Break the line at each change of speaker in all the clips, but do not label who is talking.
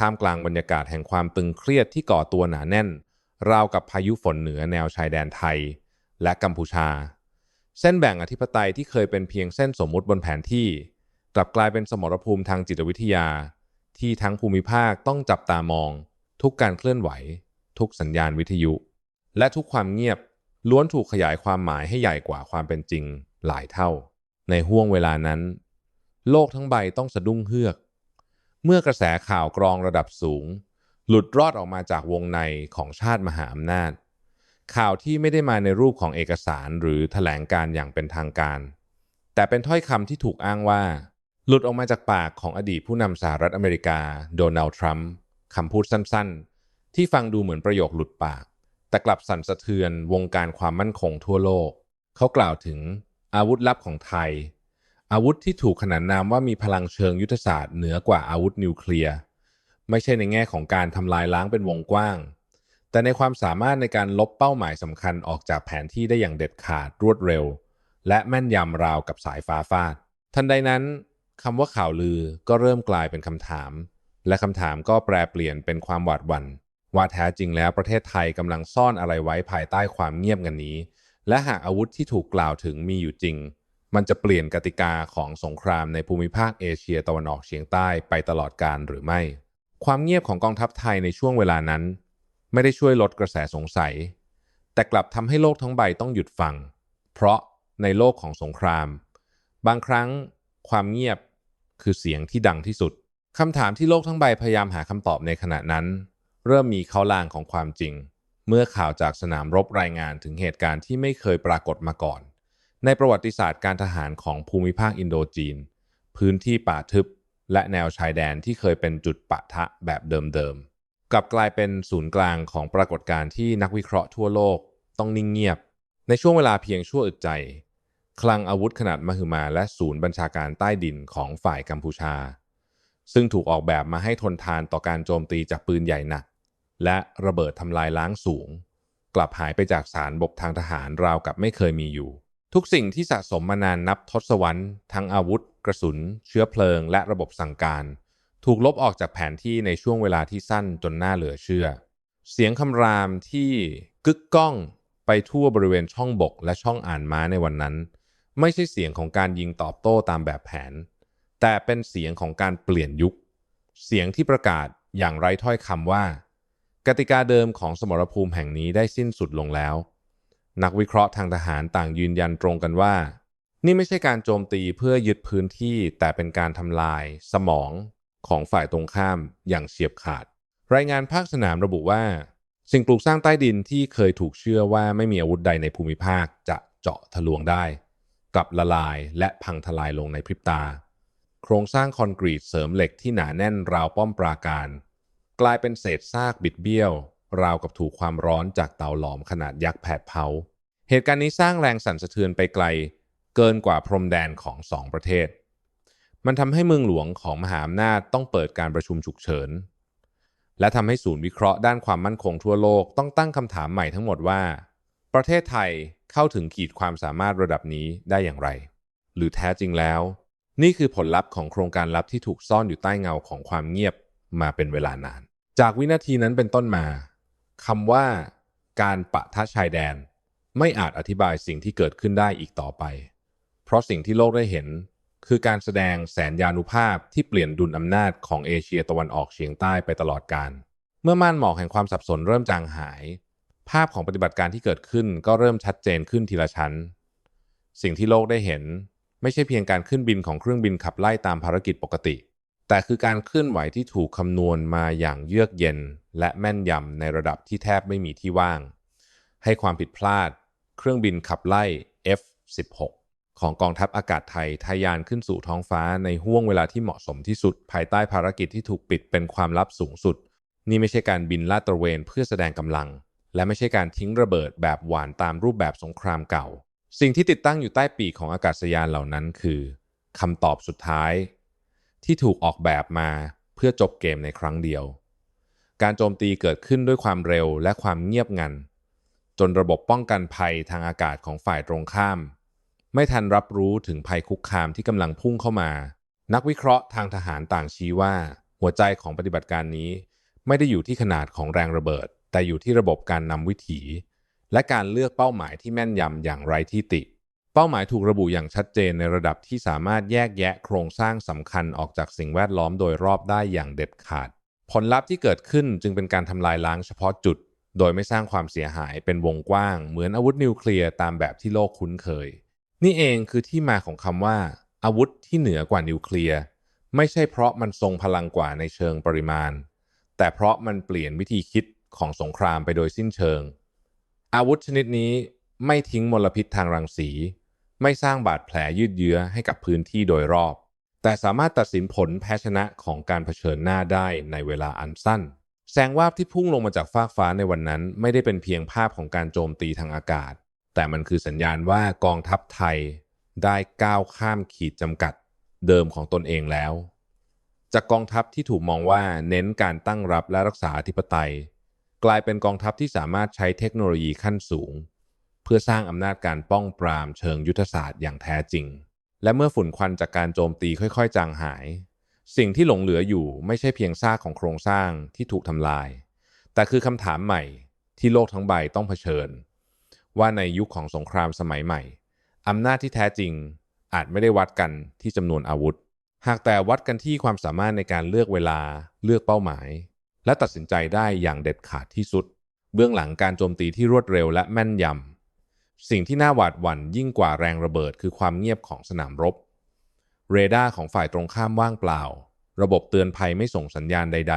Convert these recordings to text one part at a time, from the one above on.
ท่ามกลางบรรยากาศแห่งความตึงเครียดที่ก่อตัวหนาแน่น ราวกับพายุฝนเหนือแนวชายแดนไทย และกัมพูชา เส้นแบ่งอธิปไตยที่เคยเป็นเพียงเส้นสมมุติบนแผนที่ กลับกลายเป็นสมรภูมิทางจิตวิทยา ที่ทั้งภูมิภาคต้องจับตามอง ทุกการเคลื่อนไหว ทุกสัญญาณวิทยุ และทุกความเงียบล้วนถูกขยายความหมายให้ใหญ่กว่าความเป็นจริงหลายเท่า ในห่วงเวลานั้น โลกทั้งใบต้องสะดุ้งเฮือก เมื่อกระแสข่าวกรองระดับสูง หลุดรอดออกมาจากวงในของชาติมหาอำนาจ ข่าวที่ไม่ได้มาในรูปของเอกสารหรือแถลงการอย่างเป็นทางการ แต่เป็นถ้อยคำที่ถูกอ้างว่า หลุดออกมาจากปากของอดีตผู้นำสหรัฐอเมริกา โดนัลด์ทรัมป์คำพูดสั้นๆ ที่ฟังดูเหมือนประโยคหลุดปาก แต่กลับสั่นสะเทือนวงการความมั่นคงทั่วโลก เขากล่าวถึงอาวุธลับของไทย อาวุธที่ถูกขนานนามว่ามีพลังเชิงยุทธศาสตร์เหนือกว่าอาวุธนิวเคลียร์ไม่ใช่ในแง่ของการทำลายล้างเป็นวงกว้าง แต่ในความสามารถในการลบเป้าหมายสำคัญออกจากแผนที่ได้อย่างเด็ดขาดรวดเร็ว และแม่นยำราวกับสายฟ้าฟาด ทันใดนั้นคำว่าข่าวลือก็เริ่มกลายเป็นคำถาม และคำถามก็แปลเปลี่ยนเป็นความหวาดหวัน่นว่าแท้จริงแล้วประเทศไทยกำลังซ่อนอะไรไว้ภายใต้ความเงียบงันนี้ และหากอาวุธที่ถูกกล่าวถึงมีอยู่จริง มันจะเปลี่ยนกติกาของสงครามในภูมิภาคเอเชียตะวันออกเฉียงใต้ไปตลอดกาลหรือไม่ ความเงียบของกองทัพไทยในช่วงเวลานั้น ไม่ได้ช่วยลดกระแสสงสัย แต่กลับทำให้โลกทั้งใบต้องหยุดฟัง เพราะในโลกของสงคราม บางครั้งความเงียบคือเสียงที่ดังที่สุดคำถามที่โลกทั้งใบพยายามหาคำตอบในขณะนั้น เริ่มมีเขาลางของความจริง เมื่อข่าวจากสนามรบรายงานถึงเหตุการณ์ที่ไม่เคยปรากฏมาก่อน ในประวัติศาสตร์การทหารของภูมิภาคอินโดจีน พื้นที่ป่าทึบและแนวชายแดนที่เคยเป็นจุดปะทะแบบเดิมๆ กลับกลายเป็นศูนย์กลางของปรากฏการณ์ที่นักวิเคราะห์ทั่วโลกต้องนิ่งเงียบ ในช่วงเวลาเพียงชั่วอึดใจ คลังอาวุธขนาดมหึมาและศูนย์บัญชาการใต้ดินของฝ่ายกัมพูชา ซึ่งถูกออกแบบมาให้ทนทานต่อการโจมตีจากปืนใหญ่หนัก และระเบิดทำลายล้างสูง กลับหายไปจากสารบกทางทหารราวกับไม่เคยมีอยู่ ทุกสิ่งที่สะสมมานานนับทศวรรษทั้งอาวุธ กระสุน เชื้อเพลิง และระบบสั่งการ ถูกลบออกจากแผนที่ในช่วงเวลาที่สั้นจนน่าเหลือเชื่อ เสียงคำรามที่กึกก้องไปทั่วบริเวณช่องบกและช่องอ่านม้าในวันนั้น ไม่ใช่เสียงของการยิงตอบโต้ตามแบบแผน แต่เป็นเสียงของการเปลี่ยนยุค เสียงที่ประกาศอย่างไร้ถ้อยคำว่า กติกาเดิมของสมรภูมิแห่งนี้ได้สิ้นสุดลงแล้ว นักวิเคราะห์ทางทหารต่างยืนยันตรงกันว่า นี่ไม่ใช่การโจมตีเพื่อยึดพื้นที่แต่เป็นการทำลายสมองของฝ่ายตรงข้ามอย่างเฉียบขาด รายงานภาคสนามระบุว่า สิ่งปลูกสร้างใต้ดินที่เคยถูกเชื่อว่าไม่มีอาวุธใดในภูมิภาคจะเจาะทะลวงได้กลับละลายและพังทลายลงในพริบตา โครงสร้างคอนกรีตเสริมเหล็กที่หนาแน่นราวป้อมปราการ กลายเป็นเศษซากบิดเบี้ยว ราวกับถูกความร้อนจากเตาหลอมขนาดยักษ์แผดเผา เหตุการณ์นี้สร้างแรงสั่นสะเทือนไปไกล เกินกว่าพรมแดนของสองประเทศ มันทำให้เมืองหลวงของมหาอำนาจต้องเปิดการประชุมฉุกเฉิน และทำให้ศูนย์วิเคราะห์ด้านความมั่นคงทั่วโลกต้องตั้งคำถามใหม่ทั้งหมดว่า ประเทศไทยเข้าถึงขีดความสามารถระดับนี้ได้อย่างไร หรือแท้จริงแล้ว นี่คือผลลัพธ์ของโครงการลับที่ถูกซ่อนอยู่ใต้เงาของความเงียบมาเป็นเวลานาน จากวินาทีนั้นเป็นต้นมาคำว่า การปะทะชายแดน ไม่อาจอธิบายสิ่งที่เกิดขึ้นได้อีกต่อไป เพราะสิ่งที่โลกได้เห็น คือการแสดงแสนยานุภาพที่เปลี่ยนดุลอำนาจของเอเชียตะวันออกเฉียงใต้ไปตลอดกาล เมื่อม่านหมอกแห่งความสับสนเริ่มจางหาย ภาพของปฏิบัติการที่เกิดขึ้นก็เริ่มชัดเจนขึ้นทีละชั้น สิ่งที่โลกได้เห็น ไม่ใช่เพียงการขึ้นบินของเครื่องบินขับไล่ตามภารกิจปกติ แต่คือการเคลื่อนไหวที่ถูกคำนวณมาอย่างเยือกเย็น และแม่นยำในระดับที่แทบไม่มีที่ว่าง ให้ความผิดพลาด เครื่องบินขับไล่ F-16 ของกองทัพอากาศไทยทะยานขึ้นสู่ท้องฟ้าในห่วงเวลาที่เหมาะสมที่สุด ภายใต้ภารกิจที่ถูกปิดเป็นความลับสูงสุด นี่ไม่ใช่การบินลาดตระเวนเพื่อแสดงกำลัง และไม่ใช่การทิ้งระเบิดแบบหวานตามรูปแบบสงครามเก่า สิ่งที่ติดตั้งอยู่ใต้ปีกของอากาศยานเหล่านั้นคือคำตอบสุดท้าย ที่ถูกออกแบบมาเพื่อจบเกมในครั้งเดียว การโจมตีเกิดขึ้นด้วยความเร็วและความเงียบงัน จนระบบป้องกันภัยทางอากาศของฝ่ายตรงข้าม ไม่ทันรับรู้ถึงภัยคุกคามที่กำลังพุ่งเข้ามา นักวิเคราะห์ทางทหารต่างชี้ว่า หัวใจของปฏิบัติการนี้ ไม่ได้อยู่ที่ขนาดของแรงระเบิด แต่อยู่ที่ระบบการนำวิถี และการเลือกเป้าหมายที่แม่นยำอย่างไร้ที่ติ เป้าหมายถูกระบุอย่างชัดเจนในระดับที่สามารถแยกแยะโครงสร้างสำคัญออกจากสิ่งแวดล้อมโดยรอบได้อย่างเด็ดขาด ผลลัพธ์ที่เกิดขึ้นจึงเป็นการทำลายล้างเฉพาะจุด โดยไม่สร้างความเสียหายเป็นวงกว้าง เหมือนอาวุธนิวเคลียร์ตามแบบที่โลกคุ้นเคย นี่เองคือที่มาของคำว่า อาวุธที่เหนือกว่านิวเคลียร์ไม่ใช่เพราะมันทรงพลังกว่าในเชิงปริมาณ แต่เพราะมันเปลี่ยนวิธีคิดของสงครามไปโดยสิ้นเชิง อาวุธชนิดนี้ไม่ทิ้งมลพิษทางรังสี ไม่สร้างบาดแผลยืดเยื้อให้กับพื้นที่โดยรอบ แต่สามารถตัดสินผลแพ้ชนะของการเผชิญหน้าได้ในเวลาอันสั้น แสงวาบที่พุ่งลงมาจากฟากฟ้าในวันนั้นไม่ได้เป็นเพียงภาพของการโจมตีทางอากาศ แต่มันคือสัญญาณว่ากองทัพไทยได้ก้าวข้ามขีดจำกัดเดิมของตนเองแล้ว จากกองทัพที่ถูกมองว่าเน้นการตั้งรับและรักษาอธิปไตย กลายเป็นกองทัพที่สามารถใช้เทคโนโลยีขั้นสูง เพื่อสร้างอำนาจการป้องปรามเชิงยุทธศาสตร์อย่างแท้จริง และเมื่อฝุ่นควันจากการโจมตีค่อยๆ จางหาย สิ่งที่หลงเหลืออยู่ไม่ใช่เพียงซากของโครงสร้างที่ถูกทำลาย แต่คือคำถามใหม่ที่โลกทั้งใบต้องเผชิญ ว่าในยุคของสงครามสมัยใหม่อำนาจที่แท้จริงอาจไม่ได้วัดกันที่จำนวนอาวุธ หากแต่วัดกันที่ความสามารถในการเลือกเวลาเลือกเป้าหมาย และตัดสินใจได้อย่างเด็ดขาดที่สุด เบื้องหลังการโจมตีที่รวดเร็วและแม่นยำสิ่งที่น่าหวาดหวั่นยิ่งกว่าแรงระเบิดคือความเงียบของสนามรบ เรดาร์ของฝ่ายตรงข้ามว่างเปล่า ระบบเตือนภัยไม่ส่งสัญญาณใด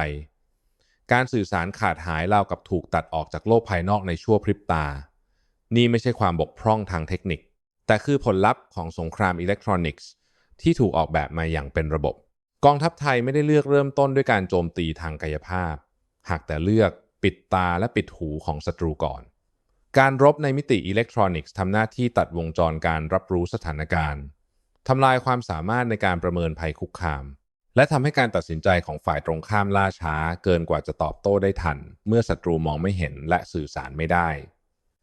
ๆ การสื่อสารขาดหายราวกับถูกตัดออกจากโลกภายนอกในชั่วพริบตา นี่ไม่ใช่ความบกพร่องทางเทคนิค แต่คือผลลัพธ์ของสงครามอิเล็กทรอนิกส์ ที่ถูกออกแบบมาอย่างเป็นระบบ กองทัพไทยไม่ได้เลือกเริ่มต้นด้วยการโจมตีทางกายภาพ หากแต่เลือกปิดตาและปิดหูของศัตรูก่อน การรบในมิติอิเล็กทรอนิกส์ทำหน้าที่ตัดวงจรการรับรู้สถานการณ์ ทำลายความสามารถในการประเมินภัยคุกคาม และทำให้การตัดสินใจของฝ่ายตรงข้ามล่าช้า เกินกว่าจะตอบโต้ได้ทัน เมื่อศัตรูมองไม่เห็นและสื่อสารไม่ได้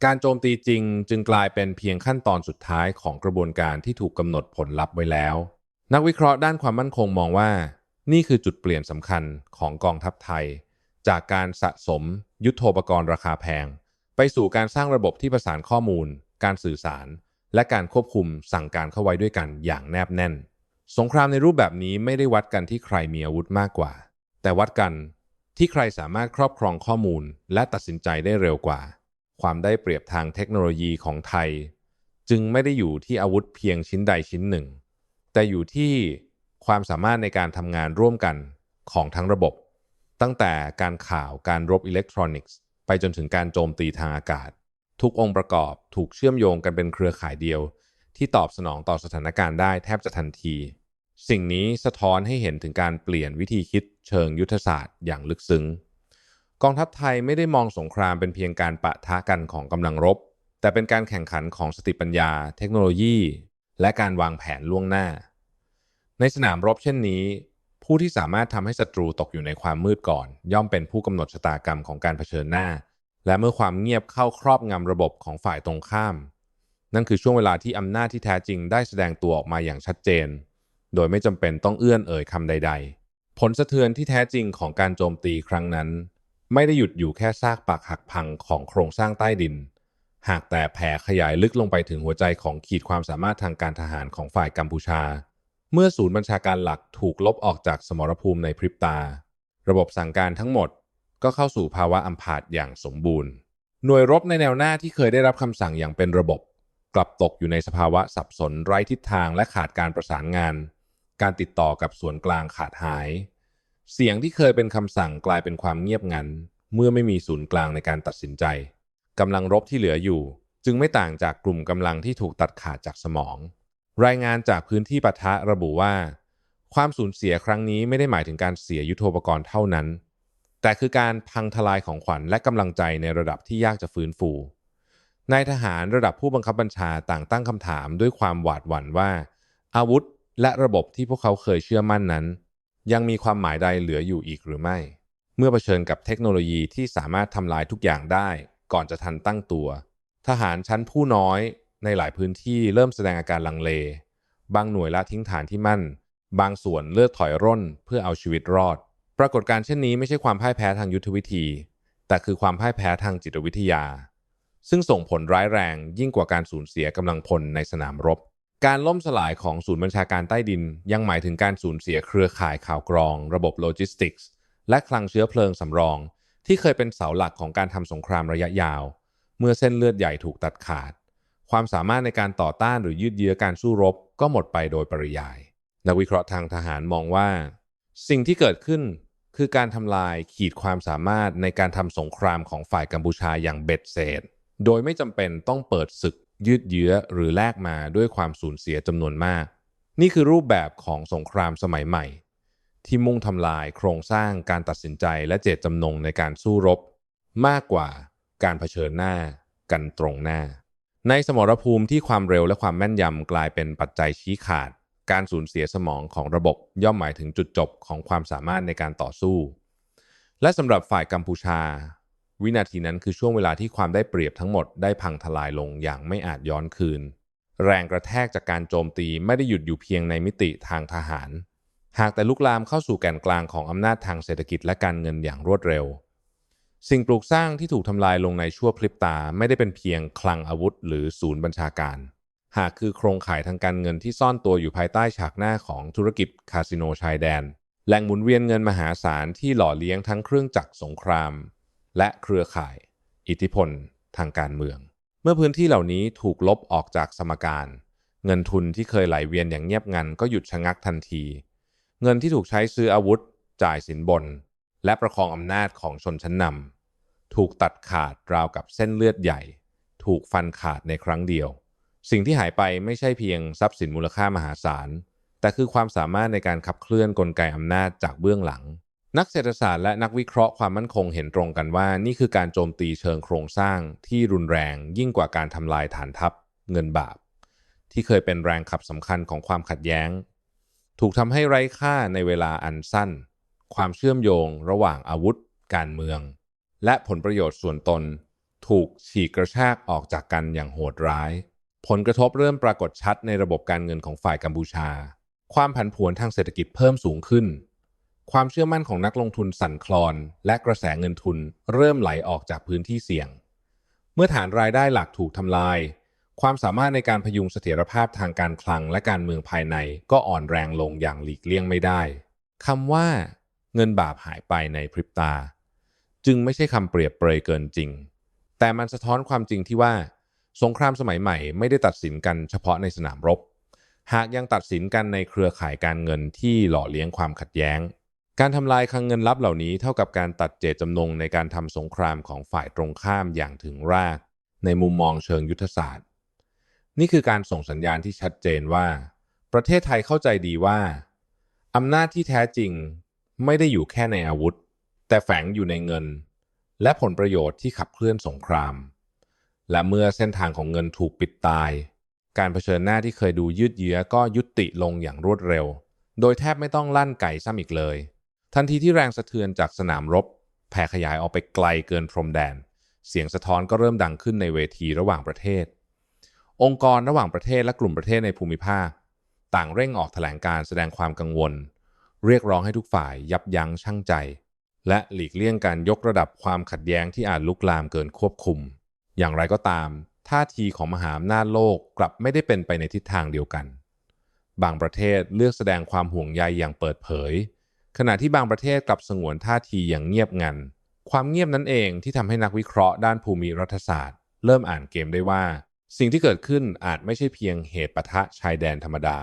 การโจมตีจริงจึงกลายเป็นเพียงขั้นตอนสุดท้ายของกระบวนการที่ถูกกำหนดผลลัพธ์ไว้แล้ว นักวิเคราะห์ด้านความมั่นคงมองว่า นี่คือจุดเปลี่ยนสำคัญของกองทัพไทย จากการสะสม ยุทโธปกรณ์ราคาแพง ไปสู่การสร้างระบบที่ประสานข้อมูล การสื่อสาร และการควบคุมสั่งการเข้าไว้ด้วยกันอย่างแนบแน่น สงครามในรูปแบบนี้ไม่ได้วัดกันที่ใครมีอาวุธมากกว่า แต่วัดกันที่ใครสามารถครอบครองข้อมูลและตัดสินใจได้เร็วกว่า ความได้เปรียบทางเทคโนโลยีของไทย จึงไม่ได้อยู่ที่อาวุธเพียงชิ้นใดชิ้นหนึ่ง แต่อยู่ที่ความสามารถในการทำงานร่วมกันของทั้งระบบ ตั้งแต่การข่าวการรบอิเล็กทรอนิกส์ ไปจนถึงการโจมตีทางอากาศ ทุกองค์ประกอบถูกเชื่อมโยงกันเป็นเครือข่ายเดียว ที่ตอบสนองต่อสถานการณ์ได้แทบจะทันที สิ่งนี้สะท้อนให้เห็นถึงการเปลี่ยนวิธีคิดเชิงยุทธศาสตร์อย่างลึกซึ้ง กองทัพไทยไม่ได้มองสงครามเป็นเพียงการปะทะกันของกำลังรบ แต่เป็นการแข่งขันของสติปัญญา เทคโนโลยี และการวางแผนล่วงหน้า ในสนามรบเช่นนี้ ผู้ที่สามารถทำให้ศัตรูตกอยู่ในความมืดก่อน ย่อมเป็นผู้กำหนดชะตากรรมของการเผชิญหน้า และเมื่อความเงียบเข้าครอบงำระบบของฝ่ายตรงข้าม นั่นคือช่วงเวลาที่อำนาจที่แท้จริงได้แสดงตัวออกมาอย่างชัดเจน โดยไม่จำเป็นต้องเอื้อนเอ่ยคำใด ๆ ผลสะเทือนที่แท้จริงของการโจมตีครั้งนั้น ไม่ได้หยุดอยู่แค่ซากปรักหักพังของโครงสร้างใต้ดิน หากแต่แผ่ขยายลึกลงไปถึงหัวใจของขีดความสามารถทางการทหารของฝ่ายกัมพูชา เมื่อศูนย์บัญชาการหลักถูกลบออกจากสมรภูมิในพริบตา ระบบสั่งการทั้งหมด ก็เข้าสู่ภาวะอัมพาตอย่างสมบูรณ์ หน่วยรบในแนวหน้าที่เคยได้รับคำสั่งอย่างเป็นระบบ กลับตกอยู่ในสภาวะสับสนไร้ทิศทางและขาดการประสานงาน การติดต่อกับส่วนกลางขาดหาย เสียงที่เคยเป็นคำสั่งกลายเป็นความเงียบงัน เมื่อไม่มีศูนย์กลางในการตัดสินใจกำลังรบที่เหลืออยู่ จึงไม่ต่างจากกลุ่มกำลังที่ถูกตัดขาดจากสมอง รายงานจากพื้นที่ปะทะระบุว่า ความสูญเสียครั้งนี้ไม่ได้หมายถึงการเสียยุทโธปกรณ์เท่านั้น แต่คือการพังทลายของขวัญและกำลังใจในระดับที่ยากจะฟื้นฟูนายทหารระดับผู้บังคับบัญชาต่างตั้งคำถามด้วยความหวาดหวั่นว่า อาวุธและระบบที่พวกเขาเคยเชื่อมั่นนั้น ยังมีความหมายใดเหลืออยู่อีกหรือไม่ เมื่อเผชิญกับเทคโนโลยีที่สามารถทำลายทุกอย่างได้ ก่อนจะทันตั้งตัว ทหารชั้นผู้น้อยในหลายพื้นที่เริ่มแสดงอาการลังเล บางหน่วยละทิ้งฐานที่มั่น บางส่วนเลือกถอยร่นเพื่อเอาชีวิตรอด ปรากฏการณ์เช่นนี้ไม่ใช่ความพ่ายแพ้ทางยุทธวิธี แต่คือความพ่ายแพ้ทางจิตวิทยา ซึ่งส่งผลร้ายแรงยิ่งกว่าการสูญเสียกำลังพลในสนามรบ การล่มสลายของศูนย์บัญชาการใต้ดิน ยังหมายถึงการสูญเสียเครือข่ายข่าวกรอง ระบบโลจิสติกส์และคลังเชื้อเพลิงสำรอง ที่เคยเป็นเสาหลักของการทำสงครามระยะยาว เมื่อเส้นเลือดใหญ่ถูกตัดขาด ความสามารถในการต่อต้านหรือยืดเยื้อการสู้รบก็หมดไปโดยปริยาย นักวิเคราะห์ทางทหารมองว่า สิ่งที่เกิดขึ้น คือการทำลายขีดความสามารถในการทำสงครามของฝ่ายกัมพูชาอย่างเบ็ดเสร็จโดยไม่จำเป็นต้องเปิดศึกยืดเยื้อหรือแลกมาด้วยความสูญเสียจำนวนมาก นี่คือรูปแบบของสงครามสมัยใหม่ ที่มุ่งทำลายโครงสร้างการตัดสินใจและเจตจำนงในการสู้รบ มากกว่าการเผชิญหน้ากันตรงหน้า ในสมรภูมิที่ความเร็วและความแม่นยำกลายเป็นปัจจัยชี้ขาด การสูญเสียสมองของระบบย่อมหมายถึงจุดจบของความสามารถในการต่อสู้ และสำหรับฝ่ายกัมพูชา วินาทีนั้นคือช่วงเวลาที่ความได้เปรียบทั้งหมดได้พังทลายลงอย่างไม่อาจย้อนคืน แรงกระแทกจากการโจมตีไม่ได้หยุดอยู่เพียงในมิติทางทหาร หากแต่ลุกลามเข้าสู่แก่นกลางของอำนาจทางเศรษฐกิจและการเงินอย่างรวดเร็ว สิ่งปลูกสร้างที่ถูกทำลายลงในชั่วพริบตาไม่ได้เป็นเพียงคลังอาวุธ หรือศูนย์บัญชาการ หากคือโครงข่ายทางการเงินที่ซ่อนตัวอยู่ภายใต้ฉากหน้าของธุรกิจคาสิโนชายแดน แหล่งหมุนเวียนเงินมหาศาลที่หล่อเลี้ยงทั้งเครื่องจักรสงคราม และเครือข่าย อิทธิพล ทางการเมือง เมื่อพื้นที่เหล่านี้ถูกลบออกจากสมการ เงินทุนที่เคยไหลเวียนอย่างเงียบงันก็หยุดชะงักทันที เงินที่ถูกใช้ซื้ออาวุธ จ่ายสินบน และประคองอำนาจของชนชั้นนำถูกตัดขาดราวกับเส้นเลือดใหญ่ ถูกฟันขาดในครั้งเดียว สิ่งที่หายไปไม่ใช่เพียงทรัพย์สินมูลค่ามหาศาล แต่คือความสามารถในการขับเคลื่อนกลไกอำนาจจากเบื้องหลัง นักเศรษฐศาสตร์และนักวิเคราะห์ความมั่นคงเห็นตรงกันว่า นี่คือการโจมตีเชิงโครงสร้างที่รุนแรงยิ่งกว่าการทำลายฐานทัพ เงินบาป ที่เคยเป็นแรงขับสำคัญของความขัดแย้ง ถูกทำให้ไร้ค่าในเวลาอันสั้น ความเชื่อมโยง ระหว่างอาวุธ การเมือง และผลประโยชน์ส่วนตน ถูกฉีกกระชากออกจากกันอย่างโหดร้าย ผลกระทบเริ่มปรากฏชัดในระบบการเงินของฝ่ายกัมพูชา ความผันผวนทางเศรษฐกิจเพิ่มสูงขึ้น ความเชื่อมั่นของนักลงทุนสั่นคลอน และกระแสเงินทุนเริ่มไหลออกจากพื้นที่เสี่ยง เมื่อฐานรายได้หลักถูกทำลาย ความสามารถในการพยุงเสถียรภาพทางการคลังและการเมืองภายในก็อ่อนแรงลงอย่างหลีกเลี่ยงไม่ได้คำว่า เงินบาปหายไปในพริบตา จึงไม่ใช่คำเปรียบเปรยเกินจริง แต่มันสะท้อนความจริงที่ว่า สงครามสมัยใหม่ไม่ได้ตัดสินกันเฉพาะในสนามรบ หากยังตัดสินกันในเครือข่ายการเงินที่หล่อเลี้ยงความขัดแย้ง การทำลายคลังเงินลับเหล่านี้เท่ากับการตัดเจตจำนงในการทำสงครามของฝ่ายตรงข้ามอย่างถึงราก ในมุมมองเชิงยุทธศาสตร์ นี่คือการส่งสัญญาณที่ชัดเจนว่า ประเทศไทยเข้าใจดีว่าอำนาจที่แท้จริงไม่ได้อยู่แค่ในอาวุธ แต่แฝงอยู่ในเงิน และผลประโยชน์ที่ขับเคลื่อนสงคราม และเมื่อเส้นทางของเงินถูกปิดตาย การเผชิญหน้าที่เคยดูยืดเยื้อก็ยุติลงอย่างรวดเร็ว โดยแทบไม่ต้องลั่นไก่ซ้ำอีกเลย ทันทีที่แรงสะเทือนจากสนามรบ แผ่ขยายออกไปไกลเกินพรมแดน เสียงสะท้อนก็เริ่มดังขึ้นในเวทีระหว่างประเทศ องค์กรระหว่างประเทศและกลุ่มประเทศในภูมิภาค ต่างเร่งออกแถลงการแสดงความกังวล เรียกร้องให้ทุกฝ่ายยับยั้งชั่งใจ และหลีกเลี่ยงการยกระดับความขัดแย้งที่อาจลุกลามเกินควบคุม อย่างไรก็ตาม ท่าทีของมหาอำนาจโลกกลับไม่ได้เป็นไปในทิศทางเดียวกัน บางประเทศเลือกแสดงความห่วงใยอย่างเปิดเผย ขณะที่บางประเทศกลับสงวนท่าทีอย่างเงียบงัน ความเงียบนั้นเองที่ทำให้นักวิเคราะห์ด้านภูมิรัฐศาสตร์ เริ่มอ่านเกมได้ว่า สิ่งที่เกิดขึ้นอาจไม่ใช่เพียงเหตุปะทะชายแดนธรรมดา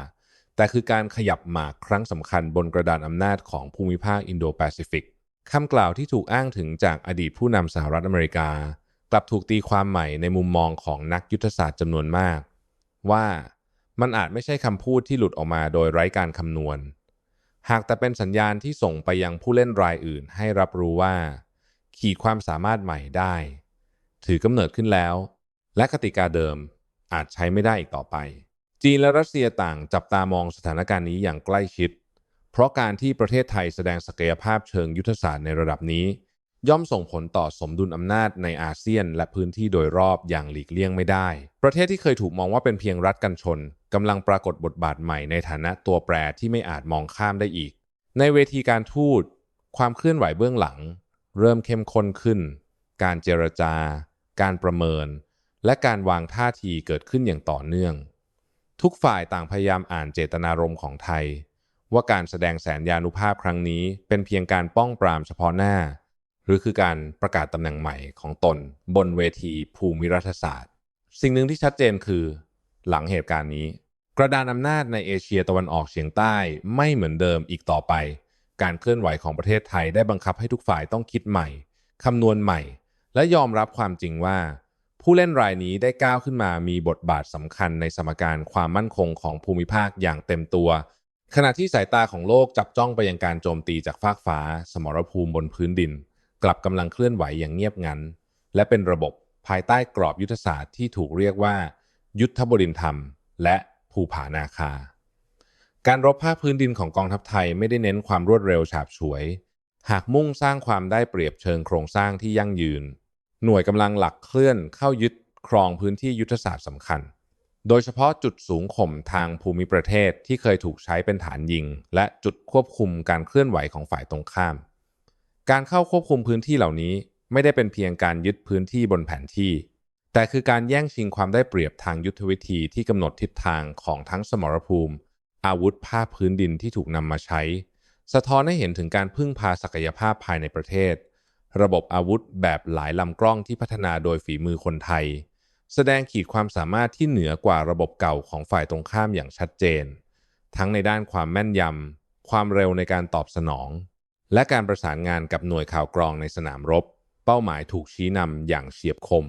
แต่คือการขยับหมากครั้งสำคัญบนกระดานอำนาจของภูมิภาคอินโดแปซิฟิกคำกล่าวที่ถูกอ้างถึงจากอดีตผู้นำสหรัฐอเมริกา กลับถูกตีความใหม่ในมุมมองของนักยุทธศาสตร์จำนวนมาก ว่ามันอาจไม่ใช่คำพูดที่หลุดออกมาโดยไร้การคำนวณ หากแต่เป็นสัญญาณที่ส่งไปยังผู้เล่นรายอื่นให้รับรู้ว่า ขีดความสามารถใหม่ได้ ถือกำเนิดขึ้นแล้ว และกติกาเดิมอาจใช้ไม่ได้อีกต่อไป จีนและรัสเซียต่างจับตามองสถานการณ์นี้อย่างใกล้ชิด เพราะการที่ประเทศไทยแสดงศักยภาพเชิงยุทธศาสตร์ในระดับนี้ ย่อมส่งผลต่อสมดุลอำนาจในอาเซียน และพื้นที่โดยรอบอย่างหลีกเลี่ยงไม่ได้ ประเทศที่เคยถูกมองว่าเป็นเพียงรัฐกันชนกำลังปรากฏบทบาทใหม่ในฐานะตัวแปรที่ไม่อาจมองข้ามได้อีก ในเวทีการทูต ความเคลื่อนไหวเบื้องหลัง เริ่มเข้มข้นขึ้น การเจรจา การประเมิน และการวางท่าทีเกิดขึ้นอย่างต่อเนื่อง ทุกฝ่ายต่างพยายามอ่านเจตนารมณ์ของไทย ว่าการแสดงแสนยานุภาพครั้งนี้เป็นเพียงการป้องปรามเฉพาะหน้า หรือคือการประกาศตำแหน่งใหม่ของตนบนเวทีภูมิรัฐศาสตร์ สิ่งหนึ่งที่ชัดเจนคือ หลังเหตุการณ์นี้ กระดานอำนาจในเอเชียตะวันออกเฉียงใต้ไม่เหมือนเดิมอีกต่อไป การเคลื่อนไหวของประเทศไทยได้บังคับให้ทุกฝ่ายต้องคิดใหม่คำนวณใหม่ และยอมรับความจริงว่า ผู้เล่นรายนี้ได้ก้าวขึ้นมามีบทบาทสำคัญในสมการความมั่นคงของภูมิภาคอย่างเต็มตัวขณะที่สายตาของโลกจับจ้องไปยังการโจมตีจากฟากฟ้า สมรภูมิบนพื้นดิน กลับกำลังเคลื่อนไหวอย่างเงียบงัน และเป็นระบบภายใต้กรอบยุทธศาสตร์ที่ถูกเรียกว่า ยุทธบดินธรรม และภูผานาคา การรบภาคพื้นดินของกองทัพไทยไม่ได้เน้นความรวดเร็วฉาบฉวย หากมุ่งสร้างความได้เปรียบเชิงโครงสร้างที่ยั่งยืน หน่วยกำลังหลักเคลื่อนเข้ายึดครองพื้นที่ยุทธศาสตร์สำคัญ โดยเฉพาะจุดสูงข่มทางภูมิประเทศที่เคยถูกใช้เป็นฐานยิง และจุดควบคุมการเคลื่อนไหวของฝ่ายตรงข้าม การเข้าควบคุมพื้นที่เหล่านี้ไม่ได้เป็นเพียงการยึดพื้นที่บนแผนที่ แต่คือการแย่งชิงความได้เปรียบทางยุทธวิธีที่กำหนดทิศทางของทั้งสมรภูมิ อาวุธภาคพื้นดินที่ถูกนำมาใช้ สะท้อนให้เห็นถึงการพึ่งพาศักยภาพภายในประเทศ ระบบอาวุธแบบหลายลำกล้องที่พัฒนาโดยฝีมือคนไทย แสดงขีดความสามารถที่เหนือกว่าระบบเก่าของฝ่ายตรงข้ามอย่างชัดเจน ทั้งในด้านความแม่นยำความเร็วในการตอบสนอง และการประสานงานกับหน่วยข่าวกรองในสนามรบ เป้าหมายถูกชี้นำอย่างเฉียบคม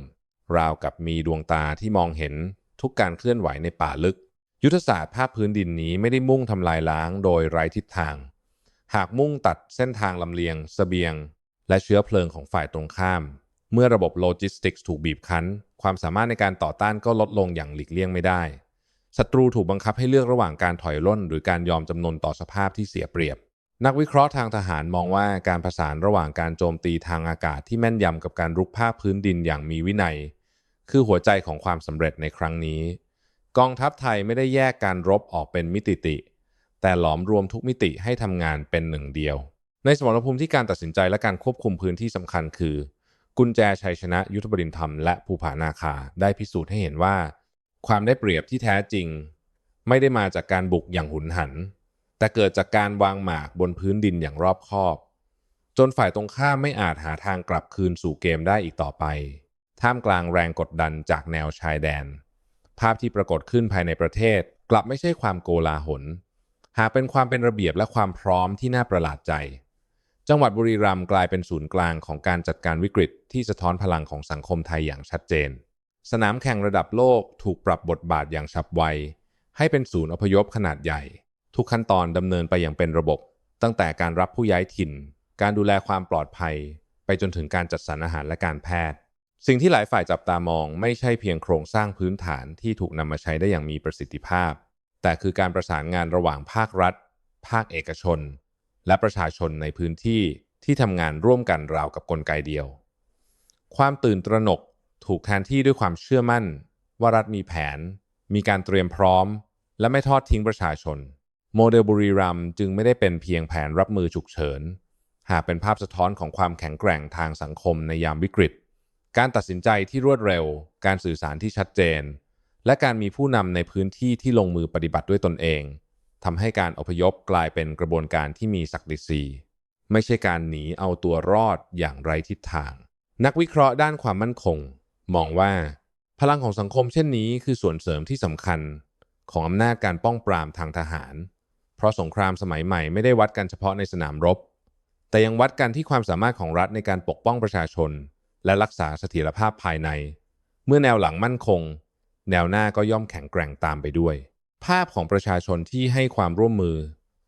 ราวกับมีดวงตาที่มองเห็นทุกการเคลื่อนไหวในป่าลึก ยุทธศาสตร์ภาคพื้นดินนี้ไม่ได้มุ่งทำลายล้างโดยไร้ทิศทาง หากมุ่งตัดเส้นทางลำเลียงสเสบียง และเชื้อเพลิงของฝ่ายตรงข้าม เมื่อระบบโลจิสติกส์ถูกบีบคั้น ความสามารถในการต่อต้านก็ลดลงอย่างหลีกเลี่ยงไม่ได้ศัตรูถูกบังคับให้เลือกระหว่างการถอยร่น หรือการยอมจำนนต่อสภาพที่เสียเปรียบ นักวิเคราะห์ทางทหารมองว่าการประสานระหว่างการโจมตีทางอากาศที่แม่นยำกับการรุกภาคพื้นดินอย่างมีวินัย คือหัวใจของความสำเร็จในครั้งนี้ กองทัพไทยไม่ได้แยกการรบออกเป็นมิติติ แต่หลอมรวมทุกมิติให้ทำงานเป็นหนึ่งเดียว ในสมรภูมิที่การตัดสินใจและการควบคุมพื้นที่สำคัญคือ กุญแจชัยชนะยุทธบดินธรรมและภูผานาคาได้พิสูจน์ให้เห็นว่า ความได้เปรียบที่แท้จริง ไม่ได้มาจากการบุกอย่างหุนหัน แต่เกิดจากการวางหมากบนพื้นดินอย่างรอบคอบ จนฝ่ายตรงข้ามไม่อาจหาทางกลับคืนสู่เกมได้อีกต่อไป ท่ามกลางแรงกดดันจากแนวชายแดน ภาพที่ปรากฏขึ้นภายในประเทศกลับไม่ใช่ความโกลาหล หากเป็นความเป็นระเบียบและความพร้อมที่น่าประหลาดใจ จังหวัดบุรีรัมย์กลายเป็นศูนย์กลางของการจัดการวิกฤตที่สะท้อนพลังของสังคมไทยอย่างชัดเจน สนามแข่งระดับโลกถูกปรับบทบาทอย่างฉับไว ให้เป็นศูนย์อพยพขนาดใหญ่ ทุกขั้นตอนดำเนินไปอย่างเป็นระบบ ตั้งแต่การรับผู้ย้ายถิ่น การดูแลความปลอดภัย ไปจนถึงการจัดสรรอาหารและการแพทย์ สิ่งที่หลายฝ่ายจับตามอง ไม่ใช่เพียงโครงสร้างพื้นฐานที่ถูกนำมาใช้ได้อย่างมีประสิทธิภาพ แต่คือการประสานงานระหว่างภาครัฐ ภาคเอกชน และประชาชนในพื้นที่ที่ทำงานร่วมกันราวกับกลไกเดียว ความตื่นตระหนกถูกแทนที่ด้วยความเชื่อมั่น ว่ารัฐมีแผน มีการเตรียมพร้อม และไม่ทอดทิ้งประชาชน โมเดลบุรีรัมจึงไม่ได้เป็นเพียงแผนรับมือฉุกเฉิน หากเป็นภาพสะท้อนของความแข็งแกร่งทางสังคมในยามวิกฤต การตัดสินใจที่รวดเร็ว การสื่อสารที่ชัดเจน และการมีผู้นำในพื้นที่ที่ลงมือปฏิบัติด้วยตนเองทำให้การอพยพกลายเป็นกระบวนการที่มีศักดิ์ศรีไม่ใช่การหนีเอาตัวรอดอย่างไร้ทิศทาง นักวิเคราะห์ด้านความมั่นคง มองว่า พลังของสังคมเช่นนี้คือส่วนเสริมที่สำคัญ ของอำนาจการป้องปรามทางทหาร เพราะสงครามสมัยใหม่ไม่ได้วัดกันเฉพาะในสนามรบ แต่ยังวัดกันที่ความสามารถของรัฐในการปกป้องประชาชน และรักษาเสถียรภาพภายใน เมื่อแนวหลังมั่นคง แนวหน้าก็ย่อมแข็งแกร่งตามไปด้วย ภาพของประชาชนที่ให้ความร่วมมือ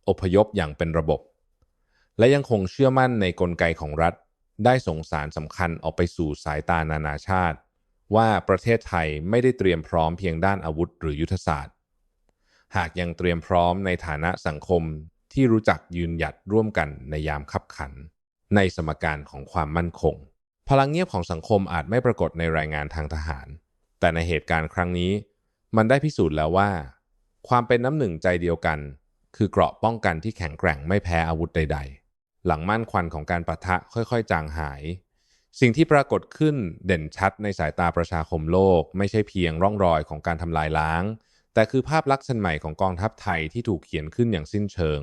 อพยพอย่างเป็นระบบ และยังคงเชื่อมั่นในกลไกของรัฐ ได้ส่งสารสำคัญออกไปสู่สายตานานาชาติ ว่าประเทศไทยไม่ได้เตรียมพร้อมเพียงด้านอาวุธหรือยุทธศาสตร์ หากยังเตรียมพร้อมในฐานะสังคมที่รู้จักยืนหยัดร่วมกันในยามขับขัน ในสมการของความมั่นคง พลังเงียบของสังคมอาจไม่ปรากฏในรายงานทางทหาร แต่ในเหตุการณ์ครั้งนี้ มันได้พิสูจน์แล้วว่า ความเป็นน้ำหนึ่งใจเดียวกัน คือเกราะป้องกันที่แข็งแกร่งไม่แพ้อาวุธใด ๆ หลังม่านควันของการปะทะค่อยๆ จางหาย สิ่งที่ปรากฏขึ้นเด่นชัดในสายตาประชาคมโลก ไม่ใช่เพียงร่องรอยของการทำลายล้าง แต่คือภาพลักษณ์ใหม่ของกองทัพไทยที่ถูกเขียนขึ้นอย่างสิ้นเชิง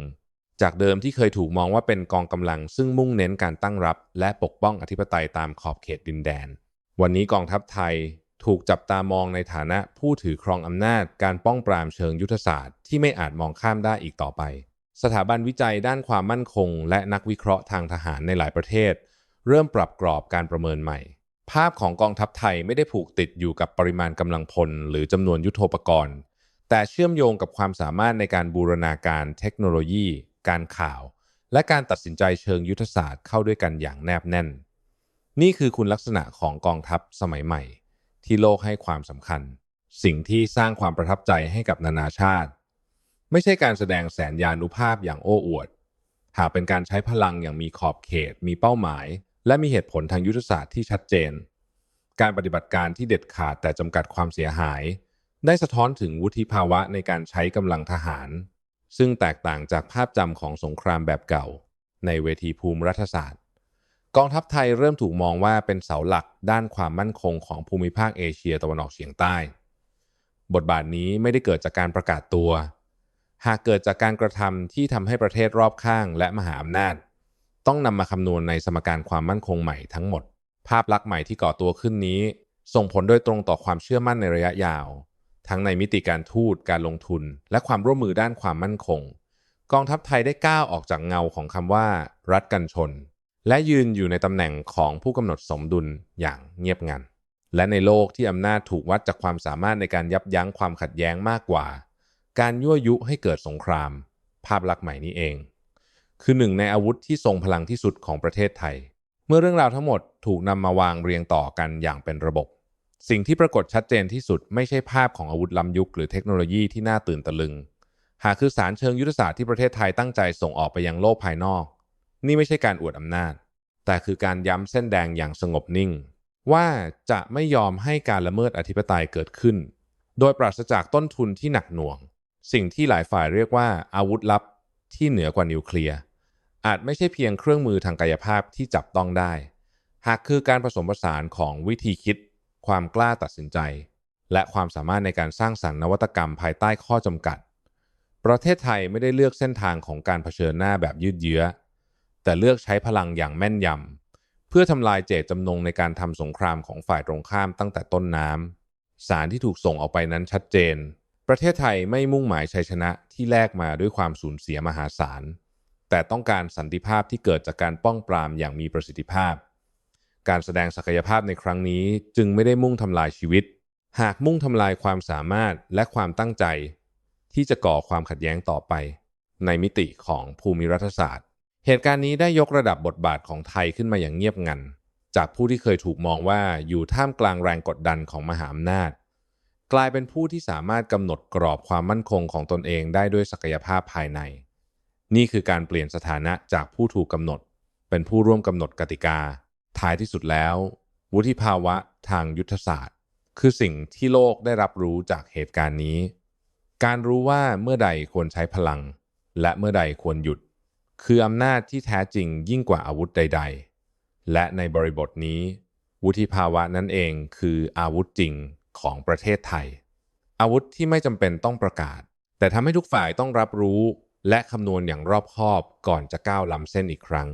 จากเดิมที่เคยถูกมองว่าเป็นกองกำลัง ซึ่งมุ่งเน้นการตั้งรับ และปกป้องอธิปไตยตามขอบเขตดินแดน วันนี้กองทัพไทยถูกจับตามองในฐานะผู้ถือครองอำนาจ การป้องปรามเชิงยุทธศาสตร์ที่ไม่อาจมองข้ามได้อีกต่อไป สถาบันวิจัยด้านความมั่นคง และนักวิเคราะห์ทางทหารในหลายประเทศ เริ่มปรับกรอบการประเมินใหม่ภาพของกองทัพไทยไม่ได้ผูกติดอยู่กับปริมาณกำลังพล หรือจำนวนยุทโธปกรณ์ แต่เชื่อมโยงกับความสามารถในการบูรณาการเทคโนโลยี การข่าว และการตัดสินใจเชิงยุทธศาสตร์เข้าด้วยกันอย่างแนบแน่น นี่คือคุณลักษณะของกองทัพสมัยใหม่ ที่โลกให้ความสำคัญ สิ่งที่สร้างความประทับใจให้กับนานาชาติ ไม่ใช่การแสดงแสนยานุภาพอย่างโอ้อวด หากเป็นการใช้พลังอย่างมีขอบเขต มีเป้าหมาย และมีเหตุผลทางยุทธศาสตร์ที่ชัดเจน การปฏิบัติการที่เด็ดขาดแต่จำกัดความเสียหาย ได้สะท้อนถึงวุฒิภาวะในการใช้กำลังทหาร ซึ่งแตกต่างจากภาพจำของสงครามแบบเก่า ในเวทีภูมิรัฐศาสตร์ กองทัพไทยเริ่มถูกมองว่าเป็นเสาหลักด้านความมั่นคงของภูมิภาคเอเชียตะวันออกเฉียงใต้ บทบาทนี้ไม่ได้เกิดจากการประกาศตัว หากเกิดจากการกระทำที่ทำให้ประเทศรอบข้างและมหาอำนาจ ต้องนำมาคำนวณในสมการความมั่นคงใหม่ทั้งหมด ภาพลักษณ์ใหม่ที่ก่อตัวขึ้นนี้ ส่งผลโดยตรงต่อความเชื่อมั่นในระยะยาว ทั้งในมิติการทูตการลงทุน และความร่วมมือด้านความมั่นคง กองทัพไทยได้ก้าวออกจากเงาของคำว่า รัฐกันชน และยืนอยู่ในตำแหน่งของผู้กำหนดสมดุลอย่างเงียบงัน และในโลกที่อำนาจถูกวัดจากความสามารถในการยับยั้งความขัดแย้งมากกว่า การยั่วยุให้เกิดสงคราม ภาพลักษณ์ใหม่นี้เอง คือหนึ่งในอาวุธที่ทรงพลังที่สุดของประเทศไทย เมื่อเรื่องราวทั้งหมดถูกนำมาวางเรียงต่อกันอย่างเป็นระบบ สิ่งที่ปรากฏชัดเจนที่สุดไม่ใช่ภาพของอาวุธล้ำยุคหรือเทคโนโลยีที่น่าตื่นตะลึง หากคือสารเชิงยุทธศาสตร์ที่ประเทศไทยตั้งใจส่งออกไปยังโลกภายนอก นี่ไม่ใช่การอวดอำนาจ แต่คือการย้ำเส้นแดงอย่างสงบนิ่ง ว่าจะไม่ยอมให้การละเมิดอธิปไตยเกิดขึ้น โดยปราศจากต้นทุนที่หนักหน่วง สิ่งที่หลายฝ่ายเรียกว่าอาวุธลับที่เหนือกว่านิวเคลียร์อาจไม่ใช่เพียงเครื่องมือทางกายภาพที่จับต้องได้ หากคือการผสมผสานของวิธีคิด ความกล้าตัดสินใจ และความสามารถในการสร้างสรรค์นวัตกรรมภายใต้ข้อจำกัด ประเทศไทยไม่ได้เลือกเส้นทางของการเผชิญหน้าแบบยืดเยื้อ แต่เลือกใช้พลังอย่างแม่นยำเพื่อทำลายเจตจำนงในการทำสงครามของฝ่ายตรงข้ามตั้งแต่ต้นน้ำสารที่ถูกส่งออกไปนั้นชัดเจน ประเทศไทยไม่มุ่งหมายชัยชนะที่แลกมาด้วยความสูญเสียมหาศาลแต่ต้องการสันติภาพที่เกิดจากการป้องปรามอย่างมีประสิทธิภาพ การแสดงศักยภาพในครั้งนี้จึงไม่ได้มุ่งทำลายชีวิต หากมุ่งทำลายความสามารถและความตั้งใจ ที่จะก่อความขัดแย้งต่อไป ในมิติของภูมิรัฐศาสตร์ เหตุการณ์นี้ได้ยกระดับบทบาทของไทยขึ้นมาอย่างเงียบงัน จากผู้ที่เคยถูกมองว่าอยู่ท่ามกลางแรงกดดันของมหาอำนาจ กลายเป็นผู้ที่สามารถกำหนดกรอบความมั่นคงของตนเองได้ด้วยศักยภาพภายใน นี่คือการเปลี่ยนสถานะจากผู้ถูกกำหนด เป็นผู้ร่วมกำหนดกติกา ท้ายที่สุดแล้ว วุฒิภาวะทางยุทธศาสตร์ คือสิ่งที่โลกได้รับรู้จากเหตุการณ์นี้ การรู้ว่าเมื่อใดควรใช้พลัง และเมื่อใดควรหยุด คืออำนาจที่แท้จริงยิ่งกว่าอาวุธใด ๆ และในบริบทนี้ วุฒิภาวะนั่นเองคืออาวุธจริงของประเทศไทย อาวุธที่ไม่จำเป็นต้องประกาศ แต่ทำให้ทุกฝ่ายต้องรับรู้และคำนวณอย่างรอบคอบก่อนจะก้าวล้ำเส้นอีกครั้ง